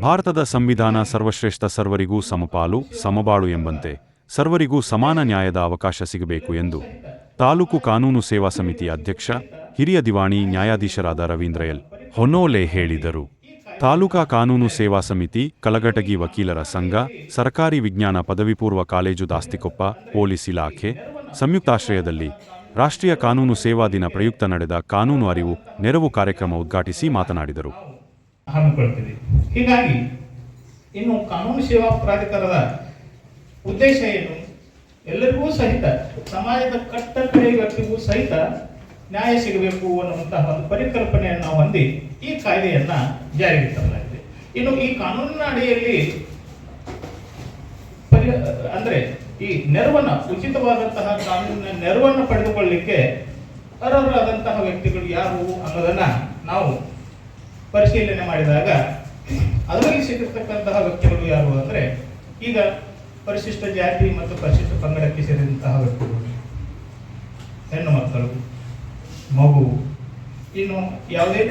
ಭಾರತದ ಸಂವಿಧಾನ ಸರ್ವಶ್ರೇಷ್ಠ ಸರ್ವರಿಗೂ ಸಮಪಾಲು, ಸಮಬಾಳು ಎಂಬಂತೆ ಸರ್ವರಿಗೂ ಸಮಾನ ನ್ಯಾಯದ ಅವಕಾಶ ಸಿಗಬೇಕು ಎಂದು ತಾಲೂಕು ಕಾನೂನು ಸೇವಾ ಸಮಿತಿ ಅಧ್ಯಕ್ಷ, ಹಿರಿಯ ದಿವಾಣಿ ನ್ಯಾಯಾಧೀಶರಾದ ರವೀಂದ್ರ ಎಲ್. ಹೊನೋಲೆ ಹೇಳಿದರು. ತಾಲೂಕಾ ಕಾನೂನು ಸೇವಾ ಸಮಿತಿ, ಕಲಘಟಗಿ ವಕೀಲರ ಸಂಘ, ಸರ್ಕಾರಿ ವಿಜ್ಞಾನ ಪದವಿಪೂರ್ವ ಕಾಲೇಜು ದಾಸ್ತಿಕೊಪ್ಪ, ಪೊಲೀಸ್ ಇಲಾಖೆ, ಸಂಯುಕ್ತಾಶ್ರಯದಲ್ಲಿ ರಾಷ್ಟ್ರೀಯ ಕಾನೂನು ಸೇವಾ ದಿನ ಪ್ರಯುಕ್ತ ನಡೆದ ಕಾನೂನು ಅರಿವು ನೆರವು ಕಾರ್ಯಕ್ರಮ ಉದ್ಘಾಟಿಸಿ ಮಾತನಾಡಿದರು. ಹೀಗಾಗಿ ಇನ್ನು ಕಾನೂನು ಸೇವಾ ಪ್ರಾಧಿಕಾರದ ಉದ್ದೇಶ ಏನು? ಎಲ್ಲರಿಗೂ ಸಹಿತ, ಸಮಾಜದ ಕಟ್ಟಕಡೆಯ ವ್ಯಕ್ತಿಗೂ ಸಹಿತ ನ್ಯಾಯ ಸಿಗಬೇಕು ಅನ್ನುವಂತಹ ಒಂದು ಪರಿಕಲ್ಪನೆಯನ್ನು ಹೊಂದಿ ಈ ಕಾಯ್ದೆಯನ್ನ ಜಾರಿಗೆ ತರಲಾಗಿದೆ. ಇನ್ನು ಈ ಕಾನೂನಿನ ಅಡಿಯಲ್ಲಿ ಪರಿ, ಅಂದ್ರೆ ಈ ನೆರವನ್ನ, ಉಚಿತವಾದಂತಹ ಕಾನೂನಿನ ನೆರವನ್ನ ಪಡೆದುಕೊಳ್ಳಲಿಕ್ಕೆ ಅರ್ಹರಾದಂತಹ ವ್ಯಕ್ತಿಗಳು ಯಾರು ಅನ್ನೋದನ್ನ ನಾವು ಪರಿಶೀಲನೆ ಮಾಡಿದಾಗ ಅದರಲ್ಲಿ ಸಿಗಿರ್ತಕ್ಕಂತಹ ವ್ಯಕ್ತಿಗಳು ಯಾರು ಅಂದ್ರೆ ಈಗ ಪರಿಶಿಷ್ಟ ಜಾತಿ ಮತ್ತು ಪರಿಶಿಷ್ಟ ಪಂಗಡಕ್ಕೆ ಸೇರಿದಂತಹ ವ್ಯಕ್ತಿಗಳು. ಹೆಣ್ಣು ಮಕ್ಕಳು, ಮಗು, ಇನ್ನು ಯಾವುದೇ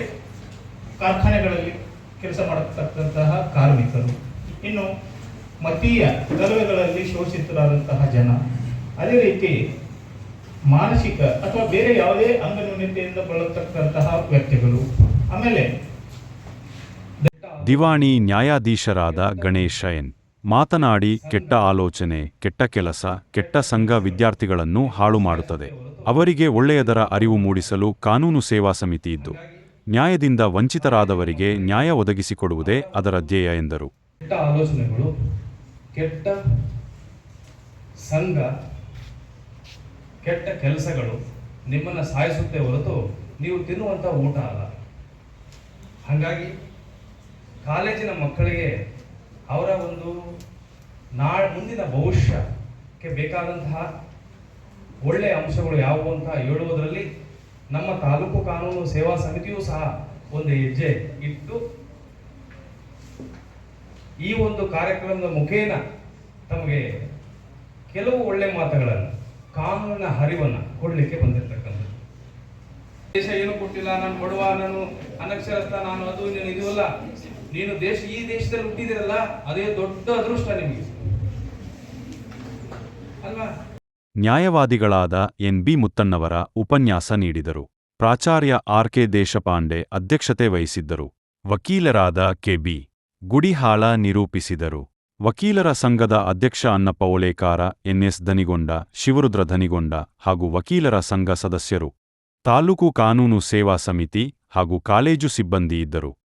ಕಾರ್ಖಾನೆಗಳಲ್ಲಿ ಕೆಲಸ ಮಾಡತಕ್ಕಂತಹ ಕಾರ್ಮಿಕರು, ಇನ್ನು ಮತೀಯ ಗಲಭೆಗಳಲ್ಲಿ ಶೋಷಿತರಾದಂತಹ ಜನ, ಅದೇ ರೀತಿ ಮಾನಸಿಕ ಅಥವಾ ಬೇರೆ ಯಾವುದೇ ಅಂಗನ್ಯೂನ್ಯತೆಯಿಂದ ಬಳಲತಕ್ಕಂತಹ ವ್ಯಕ್ತಿಗಳು, ಆಮೇಲೆ ದಿವಾಣಿ ನ್ಯಾಯಾಧೀಶರಾದ ಗಣೇಶ ಎನ್. ಮಾತನಾಡಿ, ಕೆಟ್ಟ ಆಲೋಚನೆ, ಕೆಟ್ಟ ಕೆಲಸ, ಕೆಟ್ಟ ಸಂಘ ವಿದ್ಯಾರ್ಥಿಗಳನ್ನು ಹಾಳು ಮಾಡುತ್ತದೆ. ಅವರಿಗೆ ಒಳ್ಳೆಯದರ ಅರಿವು ಮೂಡಿಸಲು ಕಾನೂನು ಸೇವಾ ಸಮಿತಿ ಇದ್ದು, ನ್ಯಾಯದಿಂದ ವಂಚಿತರಾದವರಿಗೆ ನ್ಯಾಯ ಒದಗಿಸಿಕೊಡುವುದೇ ಅದರ ಧ್ಯೇಯ ಎಂದರು. ಕೆಟ್ಟ ಆಲೋಚನೆಗಳು, ಕೆಟ್ಟ ಸಂಘ, ಕೆಟ್ಟ ಕೆಲಸಗಳು ನಿಮ್ಮನ್ನು ಸಾಯಿಸುತ್ತೆ ಹೊರತು ನೀವು ತಿನ್ನುವಂಥ ಊಟ ಅಲ್ಲ. ಹಾಗಾಗಿ ಕಾಲೇಜಿನ ಮಕ್ಕಳಿಗೆ ಅವರ ಒಂದು ನಾ ಮುಂದಿನ ಭವಿಷ್ಯಕ್ಕೆ ಬೇಕಾದಂತಹ ಒಳ್ಳೆಯ ಅಂಶಗಳು ಯಾವುವು ಅಂತ ಹೇಳುವುದರಲ್ಲಿ ನಮ್ಮ ತಾಲೂಕು ಕಾನೂನು ಸೇವಾ ಸಮಿತಿಯೂ ಸಹ ಒಂದು ಹೆಜ್ಜೆ ಇಟ್ಟು ಈ ಒಂದು ಕಾರ್ಯಕ್ರಮದ ಮುಖೇನ ತಮಗೆ ಕೆಲವು ಒಳ್ಳೆ ಮಾತುಗಳನ್ನು, ಕಾನೂನಿನ ಹರಿವನ್ನು ಕೊಡಲಿಕ್ಕೆ ಬಂದಿರತಕ್ಕಂಥದ್ದು. ದೇಶ ಏನು ಕೊಟ್ಟಿಲ್ಲ, ನಾನು ಬಡವ, ನಾನು ಅನಕ್ಷರಸ್ಥ, ನಾನು ಅದು ನೀನು ಇದು ಅಲ್ಲ. ನೀನು ದೇಶ, ಈ ದೇಶದಲ್ಲಿ ಹುಟ್ಟಿದಿರಲ್ಲ, ಅದೇ ದೊಡ್ಡ ಅದೃಷ್ಟ ನಿಮಗೆ. ಅಲ್ವಾ? ನ್ಯಾಯವಾದಿಗಳಾದ ಎನ್ ಬಿ ಮುತ್ತಣ್ಣವರ ಉಪನ್ಯಾಸ ನೀಡಿದರು. ಪ್ರಾಚಾರ್ಯ ಆರ್ ಕೆ ದೇಶಪಾಂಡೆ ಅಧ್ಯಕ್ಷತೆ ವಹಿಸಿದ್ದರು. ವಕೀಲರಾದ ಕೆ ಬಿ ಗುಡಿಹಾಳ ನಿರೂಪಿಸಿದರು. ವಕೀಲರ ಸಂಘದ ಅಧ್ಯಕ್ಷ ಅನ್ನಪ್ಪ ಓಲೇಕಾರ ಎನ್ಎಸ್ ಧನಿಗೊಂಡ, ಶಿವರುದ್ರ ಧನಿಗೊಂಡ ಹಾಗೂ ವಕೀಲರ ಸಂಘ ಸದಸ್ಯರು. ತಾಲೂಕು ಕಾನೂನು ಸೇವಾ ಸಮಿತಿ ಹಾಗೂ ಕಾಲೇಜು ಸಿಬ್ಬಂದಿ ಇದ್ದರು.